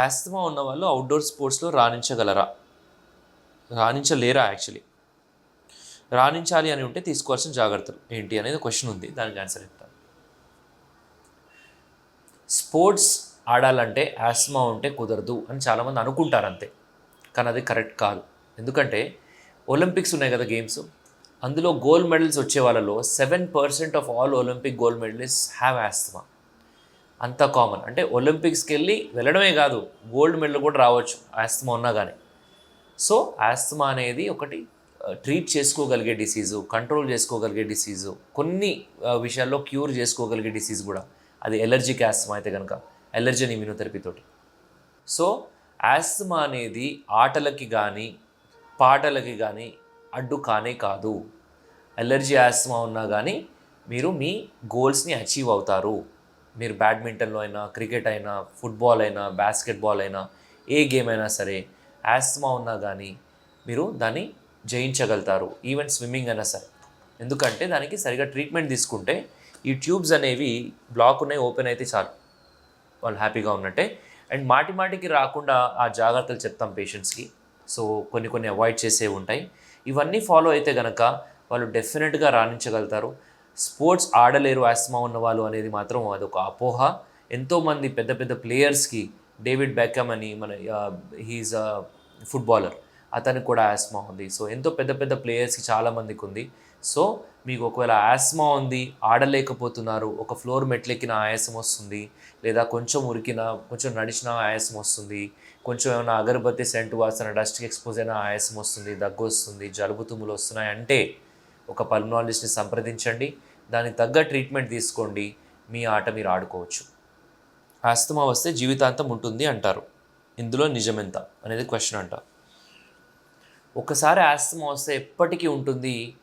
Asthma ఉన్న వాళ్ళు outdoor స్పోర్ట్స్లో రాణించగలరా? రాణించలేరా యాక్చువల్లీ రాణించాలి అని ఉంటే తీసుకోవాల్సిన జాగ్రత్తలు ఏంటి అనేది క్వశ్చన్ ఉంది. దానికి ఆన్సర్ ఇస్తాను స్పోర్ట్స్ ఆడాలంటే ఆస్మా ఉంటే కుదరదు అని చాలామంది అనుకుంటారు అంతే. కానీ అది కరెక్ట్ కాదు. ఎందుకంటే ఒలింపిక్స్ ఉన్నాయి కదా గేమ్స్ అందులో గోల్డ్ మెడల్స్ వచ్చే వాళ్ళలో seven percent of all Olympic gold medallist have asthma అంత కామన్ అంటే ఒలింపిక్స్కి వెళ్ళి వెళ్ళడమే కాదు గోల్డ్ మెడల్ కూడా రావచ్చు ఆస్తమా ఉన్నా కానీ సో ఆస్తమా అనేది ఒకటి uh, ట్రీట్ చేసుకోగలిగే డిసీజు కంట్రోల్ చేసుకోగలిగే డిసీజు కొన్ని uh, విషయాల్లో క్యూర్ చేసుకోగలిగే డిసీజ్ కూడా. అది ఎలర్జిక్ ఆస్తమా అయితే కనుక ఎలర్జీ ఇమ్యూనోథెరపీ తోటి. సో ఆస్తమా అనేది ఆటలకి కానీ పాటలకి కానీ అడ్డు కానే కాదు. ఎలర్జీ ఆస్మా ఉన్నా కానీ మీరు మీ గోల్స్ని అచీవ్ అవుతారు. మీరు బ్యాడ్మింటన్లో అయినా క్రికెట్ అయినా ఫుట్బాల్ అయినా బాస్కెట్బాల్ అయినా ఏ గేమ్ అయినా సరే ఆస్మా ఉన్నా కానీ మీరు దాన్ని జయించగలుగుతారు. ఈవెన్ స్విమ్మింగ్ అయినా సరే. ఎందుకంటే దానికి సరిగా ట్రీట్మెంట్ తీసుకుంటే ఈ ట్యూబ్స్ అనేవి బ్లాక్ ఉన్నాయి ఓపెన్ అయితే చాలు. వాళ్ళు హ్యాపీగా ఉన్నట్టే. అండ్ మాటి మాటికి రాకుండా ఆ జాగ్రత్తలు చెప్తాం పేషెంట్స్కి. సో కొన్ని కొన్ని అవాయిడ్ చేసే ఉంటాయి. ఇవన్నీ ఫాలో అయితే కనుక వాళ్ళు డెఫినెట్గా రాణించగలుగుతారు. స్పోర్ట్స్ ఆడలేరు ఆస్మా ఉన్న వాళ్ళు అనేది మాత్రం అదొక అపోహ. ఎంతోమంది పెద్ద పెద్ద ప్లేయర్స్కి డేవిడ్ బెక్కమ్ అని మన హీఈస్ ఫుట్బాలర్. అతనికి కూడా ఆస్మా ఉంది. సో ఎంతో పెద్ద పెద్ద ప్లేయర్స్కి చాలామందికి ఉంది. సో మీకు ఒకవేళ ఆస్మా ఉంది ఆడలేకపోతున్నారు ఒక ఫ్లోర్ మెట్లెక్కిన ఆయాసం వస్తుంది లేదా కొంచెం ఉరికిన కొంచెం నడిచిన ఆయాసం వస్తుంది కొంచెం ఏమైనా అగరబత్తి సెంటు వాసన డస్ట్కి ఎక్స్పోజ్ అయిన ఆయాసం వస్తుంది దగ్గు వస్తుంది జలుబు తుమ్ములు వస్తున్నాయి అంటే ఒక పల్మనాలజిస్ట్ని సంప్రదించండి దానికి తగ్గ ట్రీట్మెంట్ తీసుకోండి మీ ఆట మీరు ఆడుకోవచ్చు. ఆస్తమా వస్తే జీవితాంతం ఉంటుంది అంటారు. ఇందులో నిజమెంత? అనేది క్వశ్చన్ అంట. ఒకసారి ఆస్తమా వస్తే ఎప్పటికీ ఉంటుంది?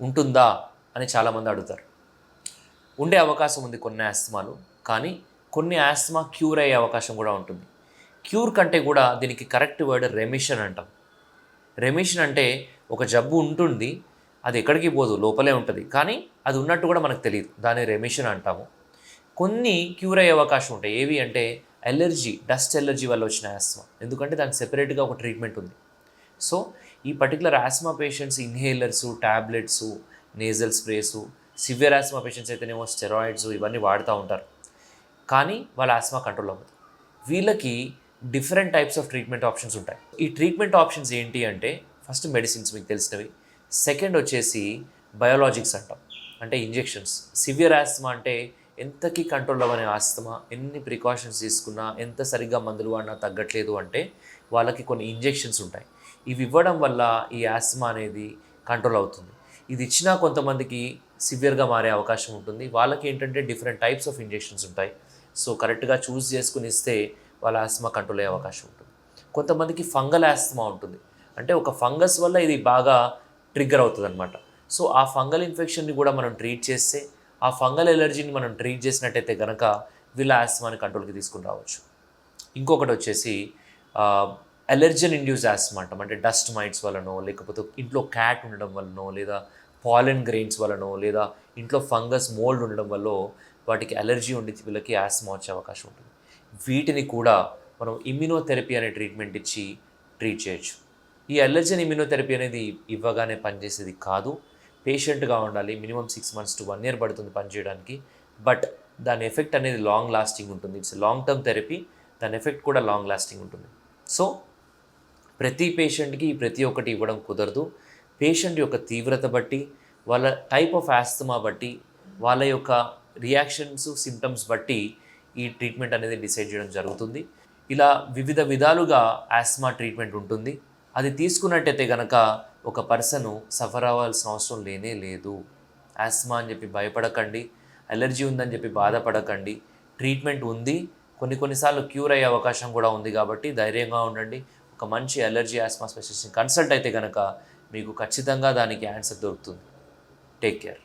ఉంటుందా అని చాలామంది అడుగుతారు. ఉండే అవకాశం ఉంది కొన్ని ఆస్తమాలు కానీ కొన్ని ఆస్తమా క్యూర్ అయ్యే అవకాశం కూడా ఉంటుంది. క్యూర్ కంటే కూడా దీనికి కరెక్ట్ వర్డ్ రెమిషన్ అంటాం. రెమిషన్ అంటే ఒక జబ్బు ఉంటుంది అది ఎక్కడికి పోదు లోపలే ఉంటుంది కానీ అది ఉన్నట్టు కూడా మనకు తెలియదు. దాన్ని రెమిషన్ అంటాము. కొన్ని క్యూర్ అయ్యే అవకాశం ఉంటాయి. ఏవి అంటే ఎలర్జీ డస్ట్ ఎలర్జీ వల్ల వచ్చిన ఆస్మా ఎందుకంటే దానికి సెపరేట్గా ఒక ట్రీట్మెంట్ ఉంది. సో ఈ particular asthma patients inhalers tablets nasal sprays severe asthma patients అయితేనేమో స్టెరాయిడ్స్ ఇవన్నీ వాడుతూ ఉంటారు. కానీ వాళ్ళ ఆస్మా కంట్రోల్ అవ్వదు. వీళ్ళకి different types of treatment options ఉంటాయి. ఈ ట్రీట్మెంట్ ఆప్షన్స్ ఏంటి అంటే ఫస్ట్ మెడిసిన్స్ మీకు తెలిసినవి. సెకండ్ వచ్చేసి బయోలాజిక్స్ అంటాం. అంటే ఇంజెక్షన్స్ సివియర్ ఆస్తమా అంటే ఎంతకి కంట్రోల్ అవ్వని ఆస్తమా ఎన్ని ప్రికాషన్స్ తీసుకున్నా ఎంత సరిగ్గా మందులు వాడినా తగ్గట్లేదు అంటే వాళ్ళకి కొన్ని ఇంజెక్షన్స్ ఉంటాయి. ఇవి ఇవ్వడం వల్ల ఈ ఆస్తమా అనేది కంట్రోల్ అవుతుంది. ఇది ఇచ్చినా కొంతమందికి సివియర్గా మారే అవకాశం ఉంటుంది. వాళ్ళకి ఏంటంటే డిఫరెంట్ టైప్స్ ఆఫ్ ఇంజెక్షన్స్ ఉంటాయి సో కరెక్ట్గా చూస్ చేసుకుని ఇస్తే వాళ్ళ ఆస్తమా కంట్రోల్ అయ్యే అవకాశం ఉంటుంది. కొంతమందికి ఫంగల్ ఆస్తమా ఉంటుంది. అంటే ఒక ఫంగస్ వల్ల ఇది బాగా ట్రిగ్గర్ అవుతుంది అనమాట సో ఆ ఫంగల్ ఇన్ఫెక్షన్ని కూడా మనం ట్రీట్ చేస్తే ఆ ఫంగల్ ఎలర్జీని మనం ట్రీట్ చేసినట్టయితే కనుక వీళ్ళ ఆస్తమాని కంట్రోల్కి తీసుకుని రావచ్చు. ఇంకొకటి వచ్చేసి అలర్జన్ ఇండ్యూస్ ఆస్మా అంటాం. అంటే డస్ట్ మైట్స్ వలనో లేకపోతే ఇంట్లో క్యాట్ ఉండడం వలనో లేదా పాలెన్ గ్రెయిన్స్ వలనో లేదా ఇంట్లో ఫంగస్ మోల్డ్ ఉండడం వల్ల వాటికి అలర్జీ ఉండి వీళ్ళకి ఆస్మా వచ్చే అవకాశం ఉంటుంది. వీటిని కూడా మనం ఇమ్యూనోథెరపీ అనే ట్రీట్మెంట్ ఇచ్చి ట్రీట్ చేయొచ్చు. ఈ అలర్జన్ ఇమ్యూనోథెరపీ అనేది ఇవ్వగానే పనిచేసేది కాదు. పేషెంట్గా ఉండాలి minimum six months to one year పడుతుంది పనిచేయడానికి బట్ దాని ఎఫెక్ట్ అనేది లాంగ్ లాస్టింగ్ ఉంటుంది. ఇట్స్ లాంగ్ టర్మ్ థెరపీ దాని ఎఫెక్ట్ కూడా లాంగ్ లాస్టింగ్ ఉంటుంది. సో ప్రతి పేషెంట్కి ప్రతి ఒక్కటి ఇవ్వడం కుదరదు. పేషెంట్ యొక్క తీవ్రత బట్టి వాళ్ళ టైప్ ఆఫ్ ఆస్తమా బట్టి వాళ్ళ యొక్క రియాక్షన్స్ సిమ్టమ్స్ బట్టి ఈ ట్రీట్మెంట్ అనేది డిసైడ్ చేయడం జరుగుతుంది. ఇలా వివిధ విధాలుగా ఆస్మా ట్రీట్మెంట్ ఉంటుంది. అది తీసుకున్నట్టయితే కనుక ఒక పర్సన్ సఫర్ అవ్వాల్సిన అవసరం లేనే లేదు. ఆస్మా అని చెప్పి భయపడకండి అలర్జీ ఉందని చెప్పి బాధపడకండి. ట్రీట్మెంట్ ఉంది. కొన్ని కొన్నిసార్లు క్యూర్ అయ్యే అవకాశం కూడా ఉంది కాబట్టి ధైర్యంగా ఉండండి. ఒక మంచి అలర్జీ ఆస్మా స్పెషలిస్ట్ని కన్సల్ట్ అయితే కనుక మీకు ఖచ్చితంగా దానికి ఆన్సర్ దొరుకుతుంది. Take care